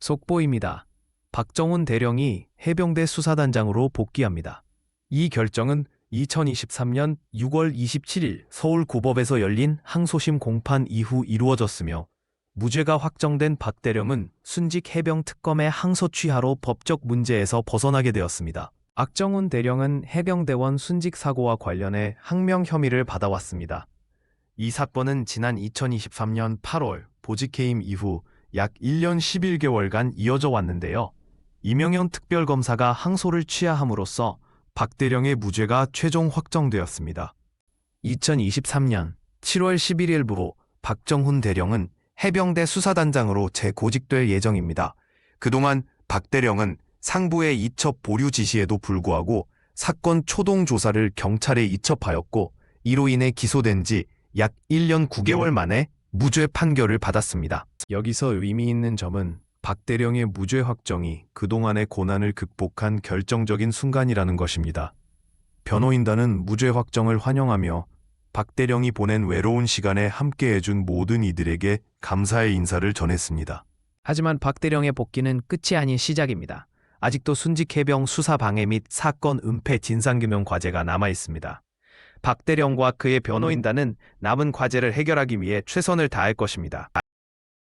속보입니다. 박정훈 대령이 해병대 수사단장으로 복귀합니다. 이 결정은 2023년 6월 27일 서울 고법에서 열린 항소심 공판 이후 이루어졌으며 무죄가 확정된 박 대령은 순직 해병 특검의 항소 취하로 법적 문제에서 벗어나게 되었습니다. 악정훈 대령은 해병대원 순직 사고와 관련해 항명 혐의를 받아왔습니다. 이 사건은 지난 2023년 8월 보직해임 이후 약 1년 11개월간 이어져 왔는데요. 이명현 특별검사가 항소를 취하함으로써 박 대령의 무죄가 최종 확정되었습니다. 2023년 7월 11일부로 박정훈 대령은 해병대 수사단장으로 재고직될 예정입니다. 그동안 박 대령은 상부의 이첩 보류 지시에도 불구하고 사건 초동 조사를 경찰에 이첩하였고 이로 인해 기소된 지 약 1년 9개월 만에 무죄 판결을 받았습니다. 여기서 의미 있는 점은 박 대령의 무죄 확정이 그동안의 고난을 극복한 결정적인 순간이라는 것입니다. 변호인단은 무죄 확정을 환영하며 박 대령이 보낸 외로운 시간에 함께해준 모든 이들에게 감사의 인사를 전했습니다. 하지만 박 대령의 복귀는 끝이 아닌 시작입니다. 아직도 순직 해병 수사 방해 및 사건 은폐 진상규명 과제가 남아 있습니다. 박 대령과 그의 변호인단은 남은 과제를 해결하기 위해 최선을 다할 것입니다.